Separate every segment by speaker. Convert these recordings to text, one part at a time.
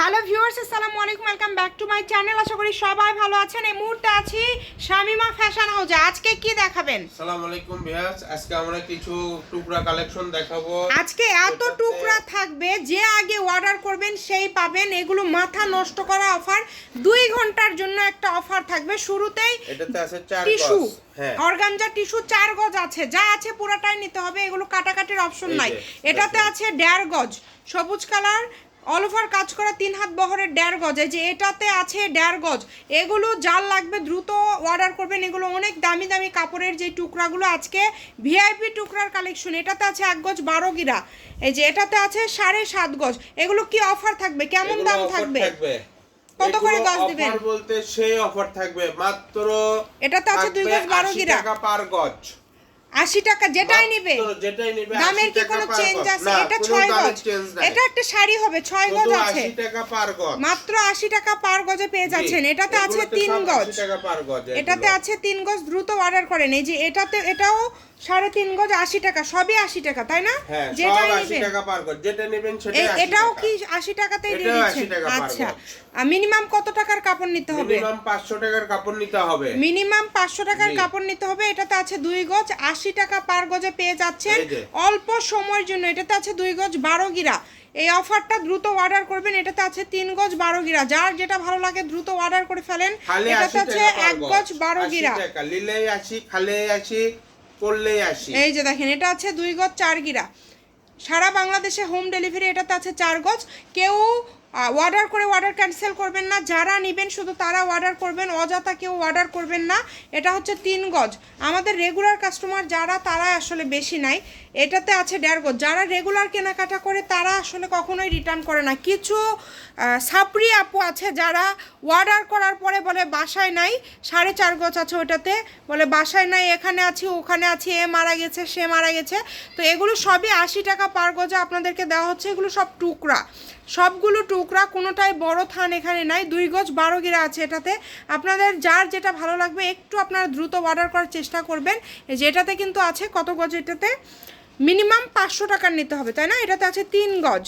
Speaker 1: Hello viewers আসসালামু আলাইকুম welcome back to my channel আশা করি সবাই ভালো আছেন। এই মুহূর্তে আছি শামিমা ফ্যাশন হাউসে আজকে কি দেখাবেন?
Speaker 2: সালাম আলাইকুম ভিউয়ার্স আজকে আমরা কিছু টুকরা কালেকশন দেখাবো।
Speaker 1: আজকে এত টুকরা থাকবে যে আগে অর্ডার করবেন সেই পাবেন। এগুলো মাথা নষ্ট করা অফার দুই ঘণ্টার জন্য একটা অফার থাকবে। শুরুতেই
Speaker 2: এটাতে আছে চার
Speaker 1: টিস্যু
Speaker 2: গজ হ্যাঁ।
Speaker 1: অর্গানজা টিস্যু চার গজ আছে। যা আছে পুরোটাই নিতে হবে। এগুলো কাটাকাটির অপশন নাই। এটাতে আছে দেড় গজ। সবুজ কালার অল ওভার কাজ করা তিন হাত বহরের দেড় গজ যে এটাতে আছে দেড় গজ এগুলো যার লাগবে দ্রুত অর্ডার করবেন। এগুলো অনেক দামি দামি কাপড়ের যে টুকরাগুলো আজকে ভিআইপি টুকরার কালেকশন এটাতে আছে এক গজ বারো গিরা। এই যে এটাতে আছে সাড়ে সাত গজ এগুলো কি অফার থাকবে? কেমন দাম থাকবে?
Speaker 2: কত
Speaker 1: করে গজ দিবেন?
Speaker 2: অফার বলতে সেই অফার থাকবে মাত্র
Speaker 1: এটাতে আছে দুই গজ বারো গিরা।
Speaker 2: টাকা পার গজ।
Speaker 1: আশি টাকা যেটাই নিবে।
Speaker 2: যেটাই নিবে
Speaker 1: দামের কি কোনো চেঞ্জ আছে? এটা ছয় গজ। এটা একটা শাড়ি হবে ছয় গজ আছে।
Speaker 2: টাকা পার গজ।
Speaker 1: মাত্র আশি টাকা পার গজে পেয়ে যাচ্ছেন। এটাতে আছে তিন গজ।
Speaker 2: 80 টাকা পার গজ
Speaker 1: এটাতে আছে তিন গজ দ্রুত অর্ডার করেন। এই যে এটাতে এটাও সাড়ে তিন গজ আশি টাকা সবই আশি টাকা তাই না?
Speaker 2: হ্যাঁ
Speaker 1: নেবেন।
Speaker 2: যেটা নেবেন সেটাই
Speaker 1: এই
Speaker 2: 80
Speaker 1: এটাও কি আশি টাকাতেই দিয়ে দিচ্ছেন? আচ্ছা। মিনিমাম কত টাকার কাপড় নিতে হবে?
Speaker 2: মিনিমাম 500 টাকার কাপড় নিতে হবে।
Speaker 1: মিনিমাম পাঁচশো টাকার কাপড় নিতে হবে। এটাতে আছে দুই গজ আশি টাকা পার গজে পেয়ে যাচ্ছেন। অল্প সময়ের জন্য এটাতে আছে দুই গজ বারো গিরা। এই অফারটা দ্রুত অর্ডার করবেন এটাতে আছে তিন গজ বারো গিরা। যার যেটা ভালো লাগে দ্রুত অর্ডার করে ফেলেন এটাতে আছে এক গজ বারো গিরা।
Speaker 2: আসি করলেই আসি
Speaker 1: এই যে দেখেন এটা আছে দুই গজ চার গিরা। সারা বাংলাদেশে হোম ডেলিভারি এটাতে আছে চার গজ। কেউ অর্ডার করে অর্ডার ক্যান্সেল করবেন না। যারা নেবেন শুধু তারা অর্ডার করবেন, অযথা কেউ অর্ডার করবেন না। এটা হচ্ছে তিন গজ। আমাদের রেগুলার কাস্টমার যারা তারা আসলে বেশি নাই। এটাতে আছে দেড় গজ। যারা রেগুলার কেনাকাটা করে, তারা আসলে কখনোই রিটার্ন করে না। কিছু সাপড়ি আপু আছে যারা অর্ডার করার পরে বলে, বাসায় নাই। সাড়ে চার গজ আছে ওটাতে। বলে, বাসায় নাই, এখানে আছি, ওখানে আছি, এ মারা গেছে, সে মারা গেছে। তো এগুলো সবই আশি টাকা পার গজে আপনাদেরকে দেওয়া হচ্ছে। এগুলো সব টুকরা। সবগুলো টুকরা কোনোটাই বড় থান এখানে নাই। দুই গজ বারো গিরা আছে এটাতে। আপনাদের যার যেটা ভালো লাগবে, একটু আপনারা দ্রুত অর্ডার করার চেষ্টা করবেন। এই যে এটাতে কিন্তু আছে কত গজ এটাতে? মিনিমাম পাঁচশো টাকার নিতে হবে, তাই না? এটাতে আছে তিন গজ।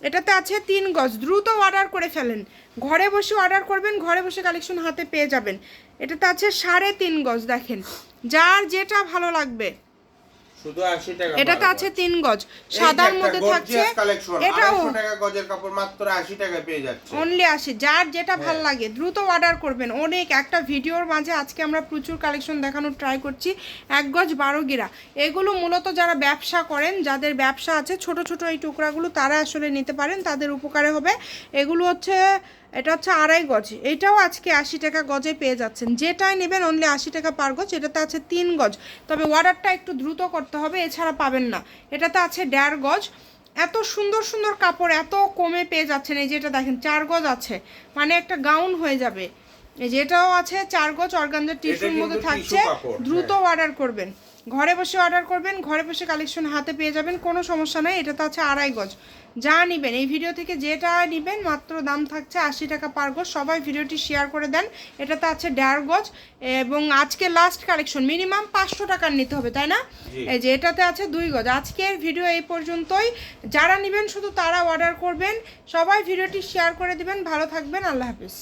Speaker 1: এটাতে আছে তিন গজ। দ্রুত অর্ডার করে ফেলেন। ঘরে বসে অর্ডার করবেন, ঘরে বসে কালেকশন হাতে পেয়ে যাবেন। এটাতে আছে সাড়ে তিন গজ, দেখেন। যার যেটা ভালো লাগবে।
Speaker 2: শুধু 80 টাকা per
Speaker 1: আছে। তিন গজ। সাদার মধ্যে থাকছে এটাও
Speaker 2: টাকা গজের কাপড় মাত্র 80 টাকা পেয়ে যাচ্ছে।
Speaker 1: অনলি আসে যার যেটা ভালো
Speaker 2: হ্যাঁ।
Speaker 1: লাগে দ্রুত অর্ডার করবেন। অনেক একটা ভিডিওর মাঝে আজকে আমরা প্রচুর কালেকশন দেখানোর ট্রাই করছি। এক গজ বারো গিরা। এগুলো মূলত যারা ব্যবসা করেন যাদের ব্যবসা আছে ছোট ছোট এই টুকরাগুলো তারা আসলে নিতে পারেন তাদের উপকারে হবে। এগুলো হচ্ছে এটা হচ্ছে আড়াই গজ। এটাও আজকে আশি টাকা গজে পেয়ে যাচ্ছেন। যেটাই নেবেন অনলি আশি টাকা পার গজ এটাতে আছে তিন গজ। তবে অর্ডারটা একটু দ্রুত করতে হবে এছাড়া পাবেন না। এটাতে আছে দেড় গজ। এত সুন্দর সুন্দর কাপড় এত কমে পেয়ে যাচ্ছেন। এই যেটা দেখেন চার গজ আছে। মানে একটা গাউন হয়ে যাবে। এই যেটাও আছে চার গজ অর্গানজার টিস্যুর মধ্যে থাকছে। দ্রুত অর্ডার করবেন। ঘরে বসে অর্ডার করবেন ঘরে বসে কালেকশন হাতে পেয়ে যাবেন কোনো সমস্যা নাই এটা তো আছে আড়াই গজ। যা নেবেন এই ভিডিও থেকে যেটা নেবেন মাত্র দাম থাকছে আশি টাকা পার গজ সবাই ভিডিওটি শেয়ার করে দেন এটাতে আছে ডেড় গজ এবং আজকে লাস্ট কালেকশন মিনিমাম পাঁচশো টাকার নিতে হবে তাই না? এই যে এটাতে আছে দুই গজ আজকের ভিডিও এই পর্যন্তই যারা নেবেন শুধু তারা অর্ডার করবেন সবাই ভিডিওটি শেয়ার করে দিবেন ভালো থাকবেন আল্লাহ হাফিজ।